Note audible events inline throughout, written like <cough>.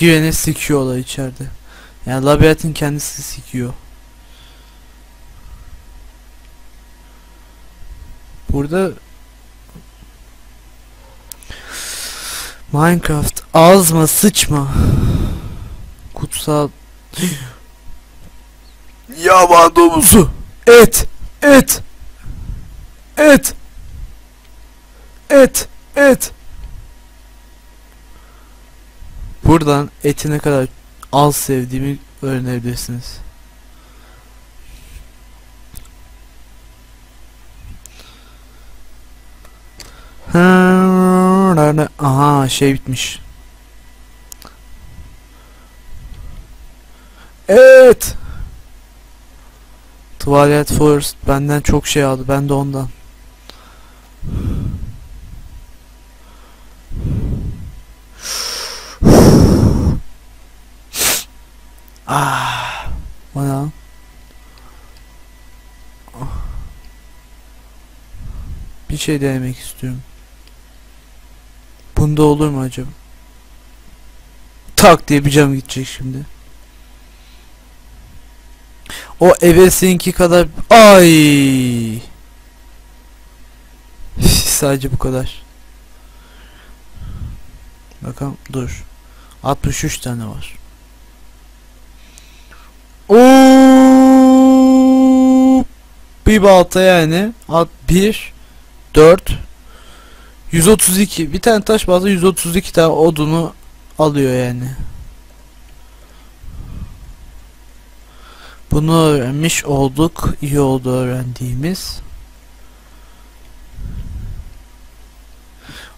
Güveni sikiyorlar içeride. Yani labirentin kendisi sikiyor. Burada Minecraft azma sıçma kutsal <gasps> yaban domuzu et et et et et buradan eti ne kadar az sevdiğimi öğrenebilirsiniz. Aha şey bitmiş. Evet. Twilight Forest benden çok şey aldı. Ben de ondan. Ah. O ne? Bir şey denemek istiyorum. Bunda olur mu acaba? Tak diye bir cam gidecek şimdi. O evesinki kadar ay <laughs> sadece bu kadar. Bakalım dur. 63 tane var. Oo! Bir balta yani. At 1 4 132 bir tane taş bazı 132 tane odunu alıyor yani. Bunu öğrenmiş olduk. İyi oldu öğrendiğimiz.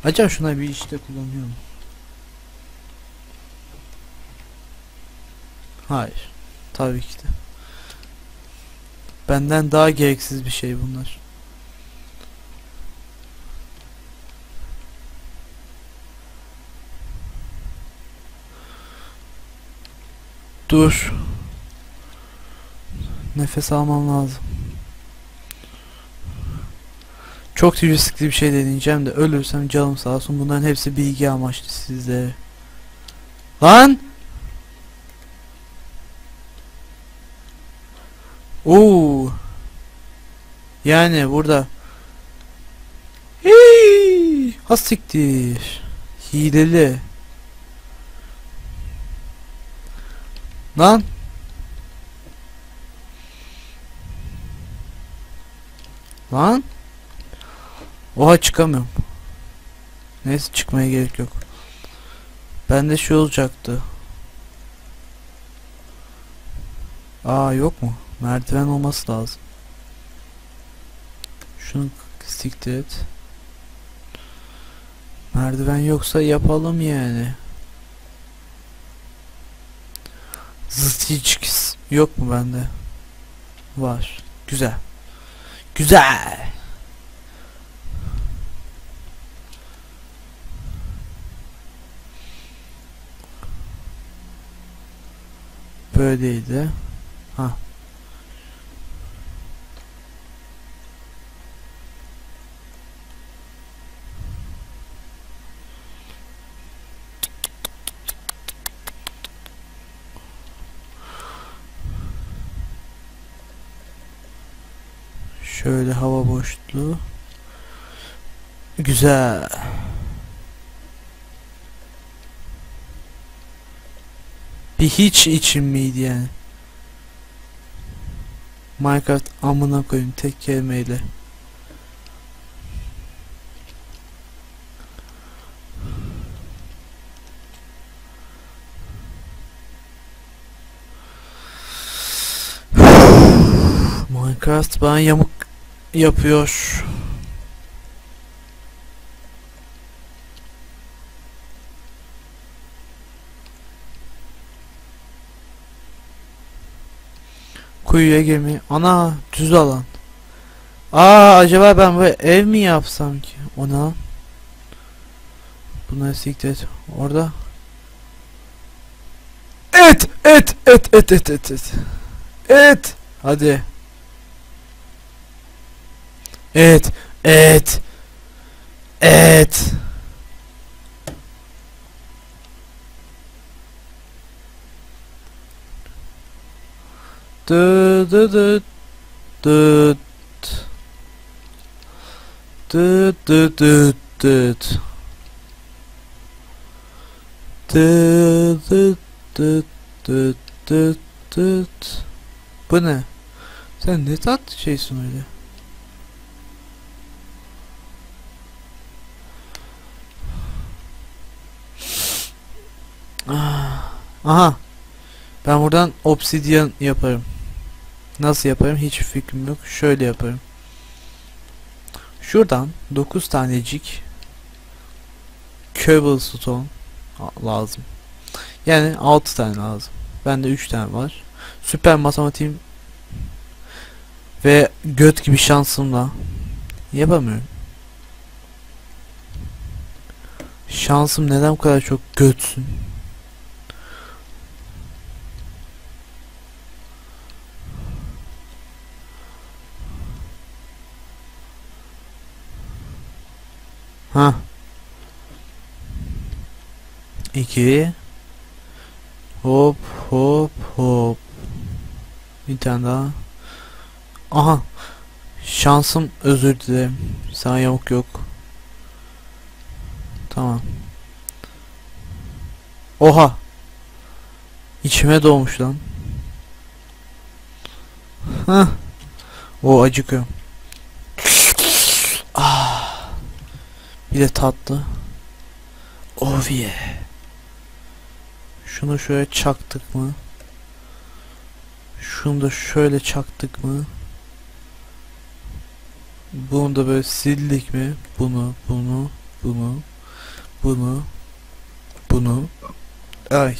Acaba şuna bir işte kullanıyor mu? Hayır. Tabii ki de. Benden daha gereksiz bir şey bunlar. Dur. Nefes almam lazım. Çok riskli bir şey deneyeceğim de ölürsem canım sağ olsun. Bunların hepsi bilgi amaçlı sizde. Lan! Oo. Yani burada Hii, hastiktir. Hileli. Lan Lan Oha çıkamıyorum Neyse çıkmaya gerek yok Bende şey olacaktı Aa yok mu? Merdiven olması lazım Şunu siktir et Merdiven yoksa yapalım yani Zıtiçkis yok mu bende? Var. Güzel. Güzel. Böyleydi. Ha. Şöyle hava boşluğu. Güzel. Bir hiç için miydi yani? Minecraft amına koyayım tek kelimeyle. <sighs> Minecraft bana yamuk yapıyor. Kuyuya girmeyi. Ana düz alan. Aa acaba ben böyle ev mi yapsam ki? Ona. Bunları siktir et. Orada. Et et et et et et et. Et. Hadi. Evet. Evet. Evet. Dö dö dö dö dö dö dö dö dö dö dö dö dö Bu ne? Sen ne tat şeysin öyle? Aha. Ben buradan obsidian yaparım. Nasıl yaparım hiç fikrim yok. Şöyle yaparım. Şuradan 9 tanecik cobblestone lazım. Yani 6 tane lazım. Bende 3 tane var. Süper matematiğim ve göt gibi şansımla yapamıyorum. Şansım neden bu kadar çok götsün? Ha. 2 Hop hop hop. Bir tane daha. Aha. Şansım özür dilerim. Sana yamuk yok. Tamam. Oha. İçime doğmuş lan. Hah. O acıkıyor. Bir de tatlı. Oh yeah. Şunu şöyle çaktık mı? Şunu da şöyle çaktık mı? Bunu da böyle sildik mi? Bunu, bunu, bunu, bunu, bunu. Ay.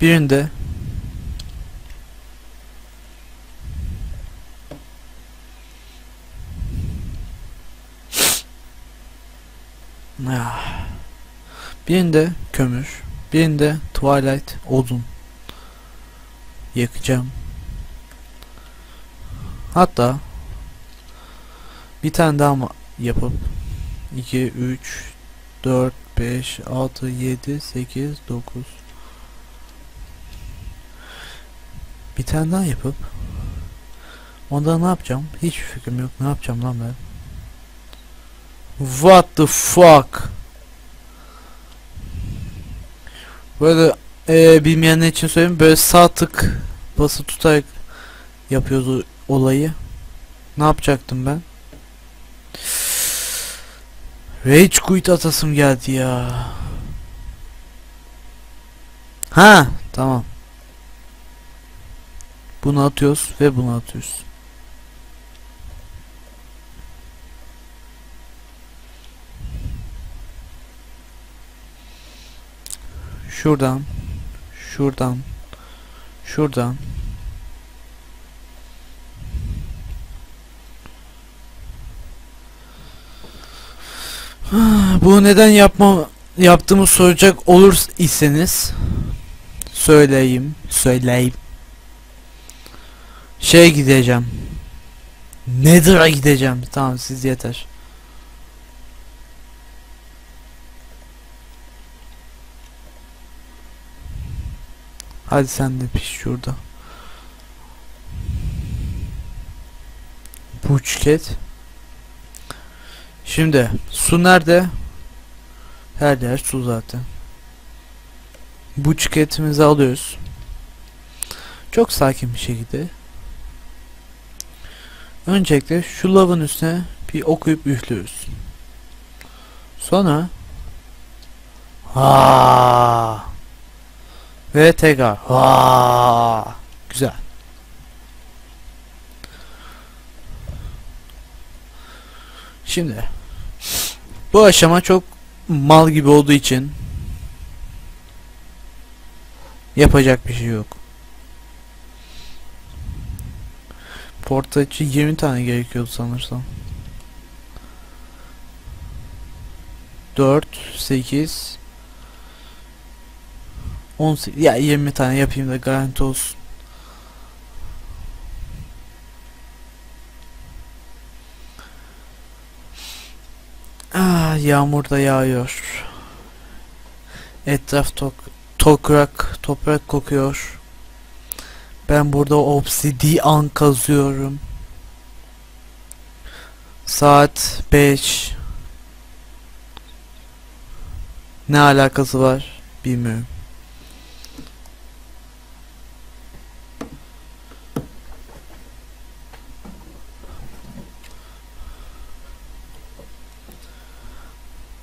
Birinde Birinde kömür, birinde twilight odun yakacağım. Hatta bir tane daha ma- yapıp 2 3 4 5 6 7 8 9 bir tane daha yapıp onda ne yapacağım? Hiç fikrim yok. Ne yapacağım lan ben? What the fuck? Böyle eee bilmeyenler için söyleyeyim böyle sağ tık bası tutarak yapıyoruz olayı. Ne yapacaktım ben? Rage quit atasım geldi ya. Ha, tamam. Bunu atıyoruz ve bunu atıyoruz. Şuradan, şuradan, şuradan. <sighs> Bu neden yapma yaptığımı soracak olur iseniz söyleyeyim, söyleyeyim. Şey gideceğim. Nether'a gideceğim. Tamam siz yeter. Hadi sen de piş şurada. Buçket. Şimdi su nerede? Her yer su zaten. Buçketimizi alıyoruz. Çok sakin bir şekilde. Öncelikle şu lavın üstüne bir okuyup üflüyoruz. Sonra ha ve tekrar ha güzel. Şimdi bu aşama çok mal gibi olduğu için yapacak bir şey yok. Porta için 20 tane gerekiyordu sanırsam. 4 8 18 ya 20 tane yapayım da garanti olsun. Ah yağmur da yağıyor. Etraf tok toprak toprak kokuyor. Ben burada obsidian kazıyorum. Saat 5. Ne alakası var bilmiyorum.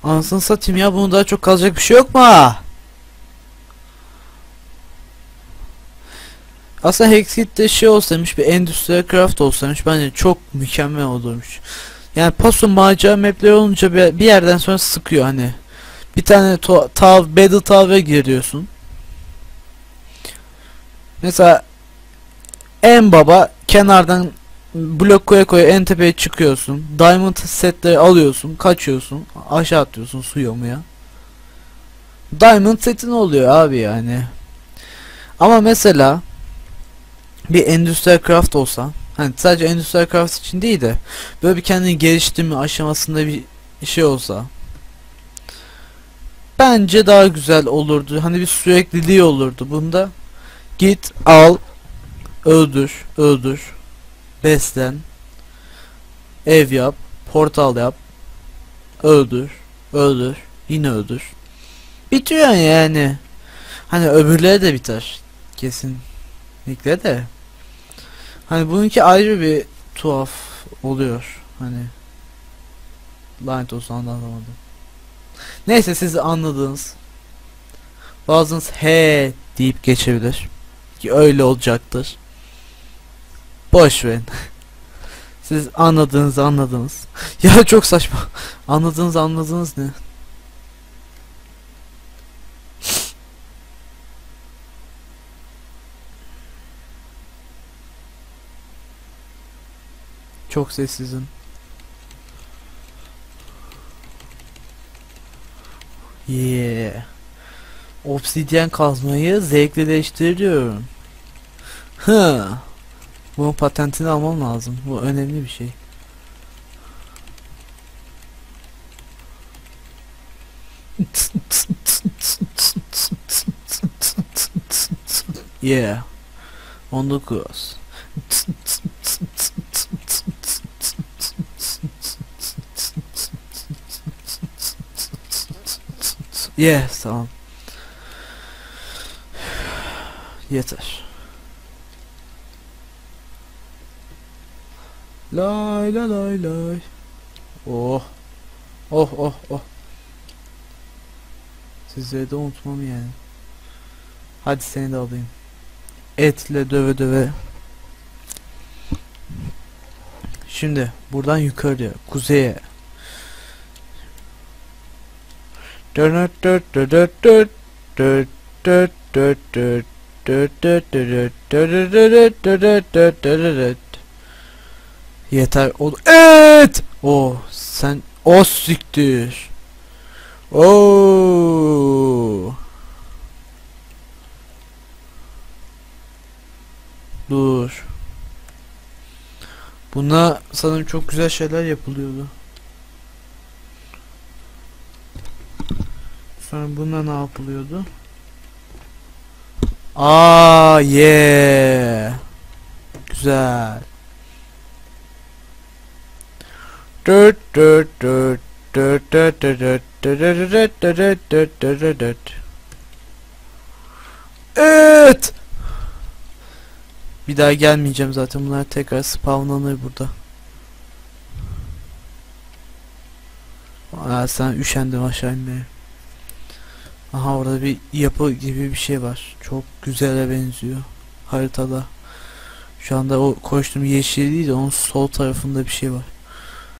Anasını satayım ya bunun daha çok kalacak bir şey yok mu? Aslında Hexit'te şey olsaymış bir Endüstriyel Craft olsaymış bence çok mükemmel olurmuş. Yani paso macera mapleri olunca bir, yerden sonra sıkıyor hani. Bir tane tav Battle Tower'a giriyorsun. Mesela en baba kenardan blok koya koya en tepeye çıkıyorsun. Diamond setleri alıyorsun, kaçıyorsun, aşağı atıyorsun suya mı ya? Diamond setin oluyor abi yani. Ama mesela bir Industrial Craft olsa hani sadece Industrial Craft için değil de böyle bir kendini geliştirme aşamasında bir şey olsa bence daha güzel olurdu. Hani bir sürekliliği olurdu bunda. Git al öldür öldür beslen ev yap portal yap öldür öldür yine öldür. Bitiyor yani. Hani öbürleri de biter kesinlikle de. Hani bununki ayrı bir tuhaf oluyor hani. Lanet olsun anlamadım. Neyse siz anladınız. Bazınız he deyip geçebilir. Ki öyle olacaktır Boş verin. Siz anladığınızı anladınız. <laughs> ya çok saçma. Anladığınız anladınız ne? <laughs> Çok sessizim. Yeah. Obsidyen kazmayı zevklileştiriyorum. Hı. Bunun patentini almam lazım. Bu önemli bir şey. yeah. 19. yeah, tamam. Yeter. Lay lay lay lay. Oh. Oh oh oh. Sizleri de unutmam yani. Hadi seni de alayım. Etle döve döve. Şimdi buradan yukarıya, kuzeye. Dört dört dört dört dört dört dört dört dört dört dört dört dört dört dört dört dört Yeter ol. Evet. O sen o siktir. Oo. Dur. Buna sanırım çok güzel şeyler yapılıyordu. Sonra buna ne yapılıyordu? Aa, yeah. Güzel. Evet. Bir daha gelmeyeceğim zaten bunlar tekrar spawnlanır burada. Aa, sen üşendim aşağı inmeye. Aha orada bir yapı gibi bir şey var. Çok güzele benziyor haritada. Şu anda o koştum yeşil değil de onun sol tarafında bir şey var.